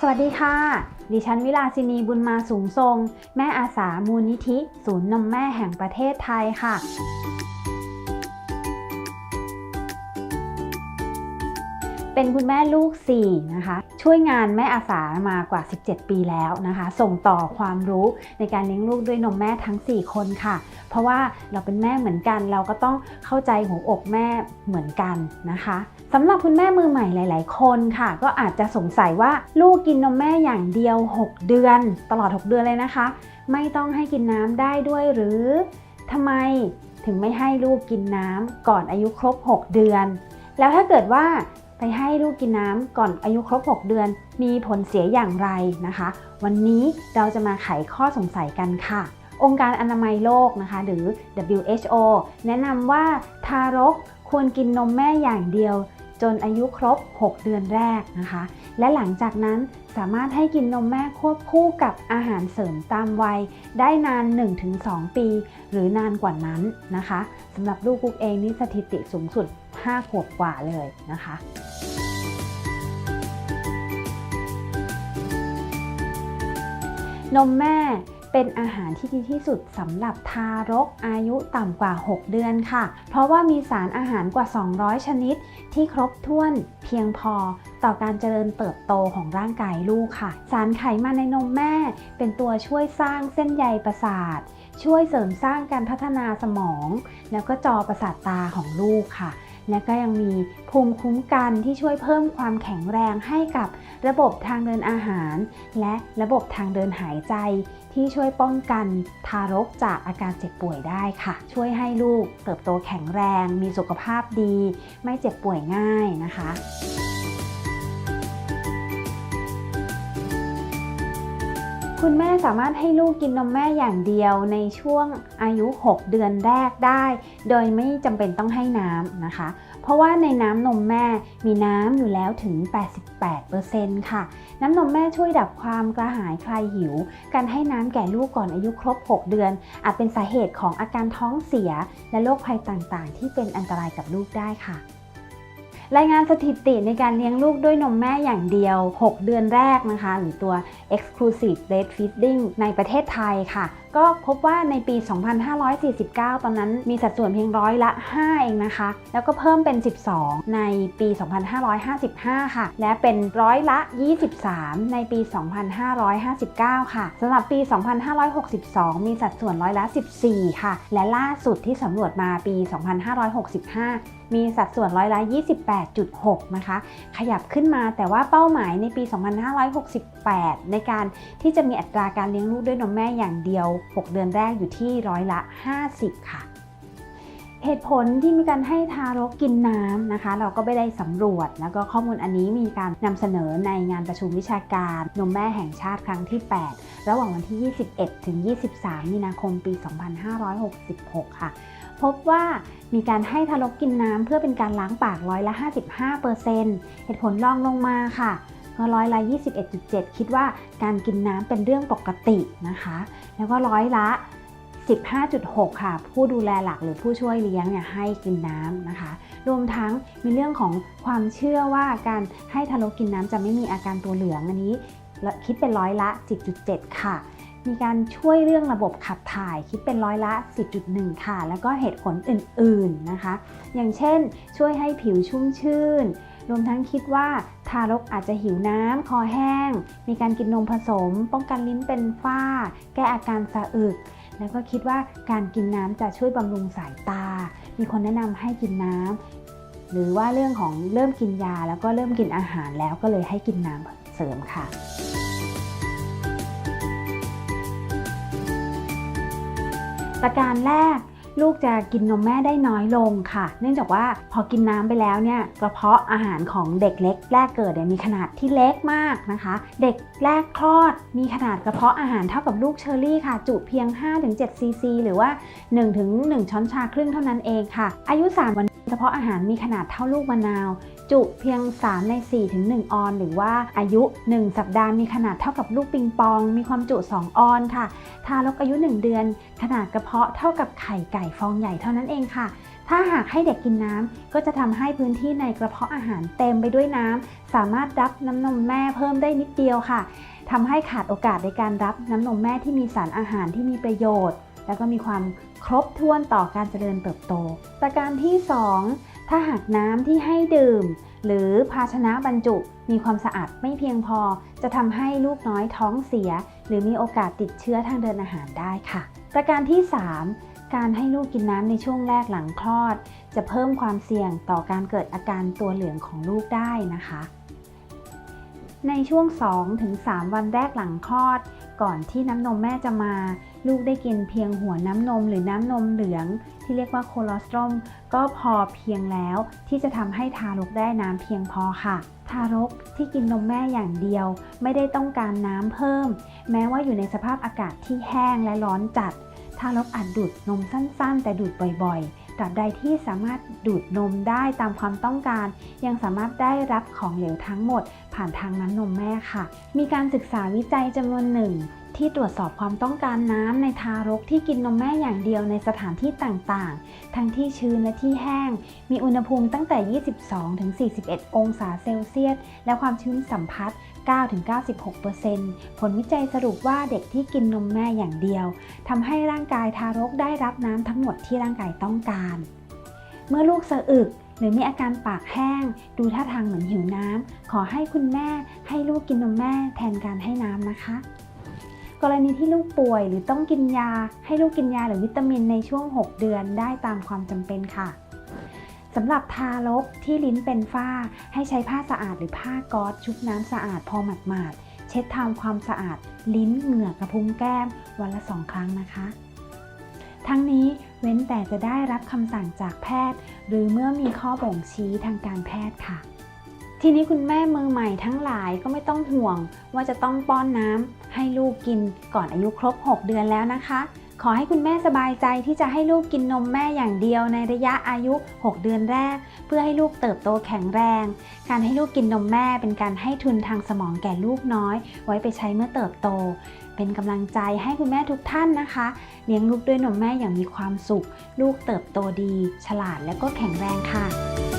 สวัสดีค่ะ ดิฉันวิลาสินีบุญมาสูงทรง แม่อาสามูลนิธิ ศูนย์นมแม่แห่งประเทศไทยค่ะ เป็นคุณแม่ลูก 4 นะคะ ช่วยงานแม่อาสามากว่า 17 ปีแล้วนะคะ ส่งต่อความรู้ในการเลี้ยงลูกด้วยนมแม่ทั้ง 4 คนค่ะ เพราะว่าเราเป็นแม่เหมือนกัน เราก็ต้องเข้าใจหัวอกแม่เหมือนกันนะคะสำหรับคุณแม่มือใหม่หลาย ๆ คนค่ะ ก็อาจจะสงสัยว่าลูกกินนมแม่อย่างเดียว 6 เดือน ตลอด 6 เดือนเลยนะคะ ไม่ต้องให้กินน้ำได้ด้วยหรือทำไมถึงไม่ให้ลูกกินน้ำก่อนอายุครบ 6 เดือน แล้วถ้าเกิดว่า ไปให้ลูกกินน้ำก่อนอายุครบ 6 เดือน มีผลเสียอย่างไรนะคะ วันนี้เราจะมาไขข้อสงสัยกันค่ะ องค์การอนามัยโลกนะคะ หรือ WHO แนะนำว่าทารกควรกินนมแม่อย่างเดียว จนอายุครบ 6 เดือนแรกนะคะ และหลังจากนั้นสามารถให้กินนมแม่ควบคู่กับอาหารเสริมตามวัย ได้นาน 1-2 ปี หรือนานกว่านั้นนะคะสำหรับลูกกุ๊กเองนี่สถิติสูงสุด 5 ขวบกว่าเลยนะคะ นมแม่เป็นอาหารที่ดีที่สุดสำหรับทารกอายุต่ำกว่า 6 เดือนค่ะ เพราะว่ามีสารอาหารกว่า 200 ชนิด ที่ครบถ้วนเพียงพอต่อการเจริญเติบโตของร่างกายลูกค่ะ สารไขมันในนมแม่ เป็นตัวช่วยสร้างเส้นใยประสาท ช่วยเสริมสร้างการพัฒนาสมอง แล้วก็จอประสาทตาของลูกค่ะ และก็ยังมีภูมิคุ้มกันที่ช่วยเพิ่มความแข็งแรงให้กับระบบทางเดินอาหาร และระบบทางเดินหายใจ ที่ช่วยป้องกันทารกจากอาการเจ็บป่วยได้ค่ะ ช่วยให้ลูกเติบโตแข็งแรง มีสุขภาพดี ไม่เจ็บป่วยง่ายนะคะ คุณแม่สามารถให้ลูกกินนมแม่อย่างเดียวในช่วงอายุ 6 เดือนแรกได้ โดยไม่จำเป็นต้องให้น้ำนะคะ เพราะว่าในน้ำนมแม่มีน้ำอยู่แล้วถึง 88%ค่ะ น้ำนมแม่ช่วยดับความกระหายคลายหิว การให้น้ำแก่ลูกก่อนอายุครบ 6 เดือน อาจเป็นสาเหตุของอาการท้องเสีย และโรคภัยต่างๆ ที่เป็นอันตรายกับลูกได้ค่ะ รายงานสถิติในการเลี้ยงลูกด้วยนมแม่อย่างเดียว 6 เดือนแรกนะคะ หรือตัว exclusive breastfeeding ในประเทศไทยค่ะ ก็พบว่าในปี 2549 ตอนนั้นมีสัดส่วนเพียงร้อยละ 5 เองนะคะ แล้วก็เพิ่มเป็น 12 ในปี 2555 ค่ะ และเป็นร้อยละ 23 ในปี 2559 ค่ะสำหรับปี 2562 มีสัดส่วนร้อยละ 14 ค่ะ และล่าสุดที่สำรวจมาปี 2565มีสัดส่วนร้อยละ 28.6 นะคะ ขยับขึ้นมาแต่ว่าเป้าหมายในปี 2568 ในการที่จะมีอัตราการเลี้ยงลูกด้วยนมแม่อย่างเดียว 6 เดือนแรกอยู่ที่ร้อยละ 50 ค่ะ เหตุผลที่มีการให้ทารกกินน้ำนะคะ เราก็ไม่ได้สำรวจ แล้วก็ข้อมูลอันนี้มีการนำเสนอในงานประชุมวิชาการนมแม่แห่งชาติครั้งที่ 8 ระหว่างวันที่ 21 ถึง 23 มีนาคมปี 2566 ค่ะ พบว่ามีการให้ทารกกินน้ำเพื่อเป็นการล้างปากร้อยละ 55%เหตุผลรองลงมาค่ะก็ร้อยละ 21.7 คิดว่าการกินน้ำเป็นเรื่องปกตินะคะ แล้วก็ร้อยละ 15.6 ค่ะ ผู้ดูแลหลักหรือผู้ช่วยเลี้ยงเนี่ยให้กินน้ำนะคะ รวมทั้งมีเรื่องของความเชื่อว่าการให้ทารกกินน้ำจะไม่มีอาการตัวเหลืองอันนี้คิดเป็นร้อยละ 10.7 ค่ะ มีการช่วยเรื่องระบบขับถ่ายคิดเป็นร้อยละ 10.1 ค่ะ แล้วก็เหตุผลอื่นๆนะคะ อย่างเช่น ช่วยให้ผิวชุ่มชื่น รวมทั้งคิดว่าทารกอาจจะหิวน้ำ คอแห้ง มีการกินนมผสม ป้องกันลิ้นเป็นฝ้า แก้อาการสะอึก แล้วก็คิดว่าการกินน้ำจะช่วยบำรุงสายตา มีคนแนะนำให้กินน้ำหรือว่าเรื่องของเริ่มกินยา แล้วก็เริ่มกินอาหารแล้วก็เลยให้กินน้ำเสริมค่ะประการแรก ลูกจะกินนมแม่ได้น้อยลงค่ะ เนื่องจากว่าพอกินน้ำไปแล้วเนี่ยกระเพาะอาหารของเด็กเล็กแรกเกิดเนี่ยมีขนาดที่เล็กมากนะคะ เด็กแรกคลอดมีขนาดกระเพาะอาหารเท่ากับลูกเชอรี่ค่ะ จุเพียง 5-7ซีซีหรือว่า 1-1 ช้อนชาครึ่งเท่านั้นเองค่ะ อายุ 3 วัน กระเพาะอาหารมีขนาดเท่าลูกมะนาว จุเพียง 3 ใน 4 ถึง 1 ออน หรือว่าอายุ 1 สัปดาห์มีขนาดเท่ากับลูกปิงปอง มีความจุ 2 ออนค่ะ ทารกอายุ 1 เดือน ขนาดกระเพาะเท่ากับไข่ไก่ฟองใหญ่เท่านั้นเองค่ะ ถ้าหากให้เด็กกินน้ำก็จะทำให้พื้นที่ในกระเพาะอาหารเต็มไปด้วยน้ำสามารถรับน้ำนมแม่เพิ่มได้นิดเดียวค่ะทำให้ขาดโอกาสในการรับน้ำนมแม่ที่มีสารอาหารที่มีประโยชน์ แล้วก็มีความครบถ้วนต่อการเจริญเติบโต ประการที่ 2 ถ้าหากน้ำที่ให้ดื่ม หรือภาชนะบรรจุ มีความสะอาดไม่เพียงพอ จะทำให้ลูกน้อยท้องเสีย หรือมีโอกาสติดเชื้อทางเดินอาหารได้ค่ะ ประการที่ 3 การให้ลูกกินน้ำในช่วงแรกหลังคลอด จะเพิ่มความเสี่ยงต่อการเกิดอาการตัวเหลืองของลูกได้นะคะ ในช่วง 2-3 วันแรกหลังคลอด ก่อนที่น้ำนมแม่จะมา ลูกได้กินเพียงหัวน้ำนมหรือน้ำนมเหลือง ที่เรียกว่าโคลอสตรอมก็พอเพียงแล้วที่จะทำให้ทารกได้น้ำเพียงพอค่ะทารกที่กินนมแม่อย่างเดียว ไม่ได้ต้องการน้ำเพิ่ม แม้ว่าอยู่ในสภาพอากาศที่แห้งและร้อนจัด ทารกอาจดูดนมสั้นๆ แต่ดูดบ่อยๆตราบใดที่สามารถดูดนมได้ตามความต้องการ ยังสามารถได้รับของเหลวทั้งหมด ผ่านทางน้ำนมแม่ค่ะ มีการศึกษาวิจัยจำนวนหนึ่งที่ตรวจสอบความต้องการน้ำในทารกที่กินนมแม่อย่างเดียวในสถานที่ต่างๆ ทั้งที่ชื้นและที่แห้ง มีอุณหภูมิตั้งแต่ 22-41 องศาเซลเซียส และความชื้นสัมผัส 9-96%ผลวิจัยสรุปว่าเด็กที่กินนมแม่อย่างเดียวทำให้ร่างกายทารกได้รับน้ำทั้งหมดที่ร่างกายต้องการ เมื่อลูกสะอึก หรือมีอาการปากแห้ง ดูท่าทางเหมือนหิวน้ำ ขอให้คุณแม่ให้ลูกกินนมแม่แทนการให้น้ำนะคะ กรณีที่ลูกป่วยหรือต้องกินยา ให้ลูกกินยาหรือวิตามินในช่วง 6 เดือนได้ตามความจำเป็นค่ะสำหรับทารกที่ลิ้นเป็นฝ้า ให้ใช้ผ้าสะอาดหรือผ้าก๊อซชุบน้ำสะอาดพอหมาดๆเช็ดทำความสะอาดลิ้นเหงือกกระพุ้งแก้มวันละสองครั้งนะคะ ทั้งนี้เว้นแต่จะได้รับคำสั่งจากแพทย์ หรือเมื่อมีข้อบ่งชี้ทางการแพทย์ค่ะ ทีนี้คุณแม่มือใหม่ทั้งหลายก็ไม่ต้องห่วง ว่าจะต้องป้อนน้ำให้ลูกกินก่อนอายุครบ 6 เดือนแล้วนะคะ ขอให้คุณแม่สบายใจที่จะให้ลูกกินนมแม่อย่างเดียวในระยะอายุ 6 เดือนแรก เพื่อให้ลูกเติบโตแข็งแรง การให้ลูกกินนมแม่เป็นการให้ทุนทางสมองแก่ลูกน้อย ไว้ไปใช้เมื่อเติบโต เป็นกำลังใจให้คุณแม่ทุกท่านนะคะ เลี้ยงลูกด้วยนมแม่อย่างมีความสุข ลูกเติบโตดี ฉลาดและก็แข็งแรงค่ะ